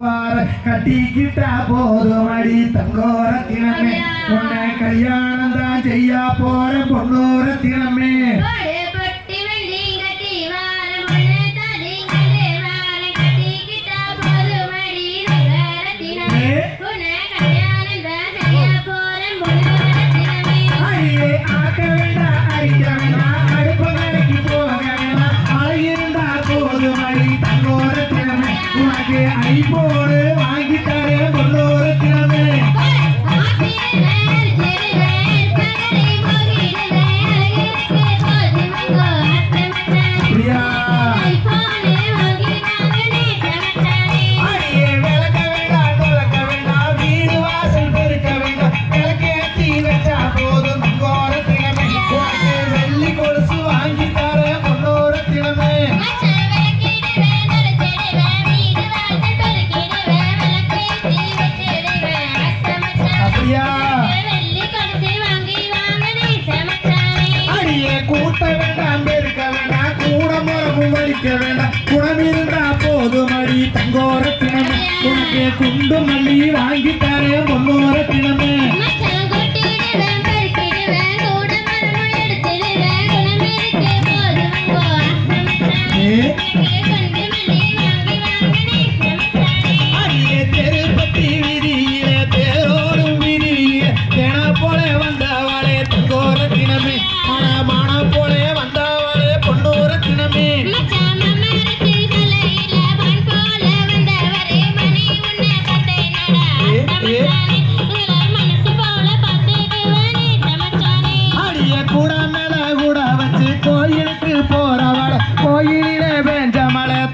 கட்டிக்கிட்டா போதும் அடி தங்கோர தினமே உன்னை கல்யாணம் தான் செய்யா போற பொண்ணோர தினமே பொன்னோர தினமே உனக்கு குண்டு மல்லி வாங்கி தரேன் பொன்னோர தினமே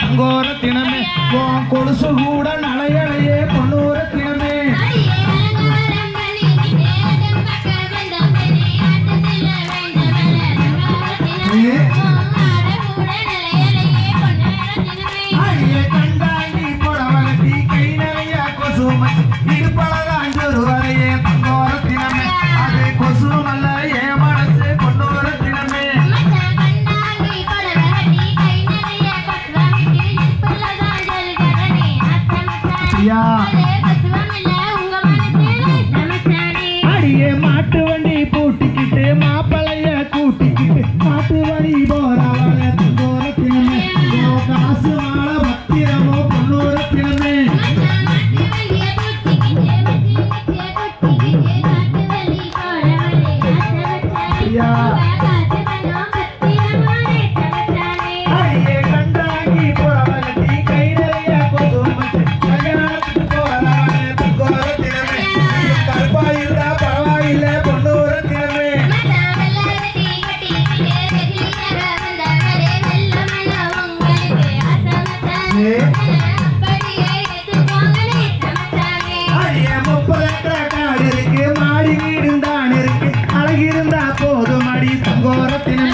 தங்கோர தினமே உன் கொலுசு கூட நலையலை 안. முப்பது ஏக்கர் காடு இருக்கு மாடி அழகிருந்தா போதும் அடி சங்கோரத்தின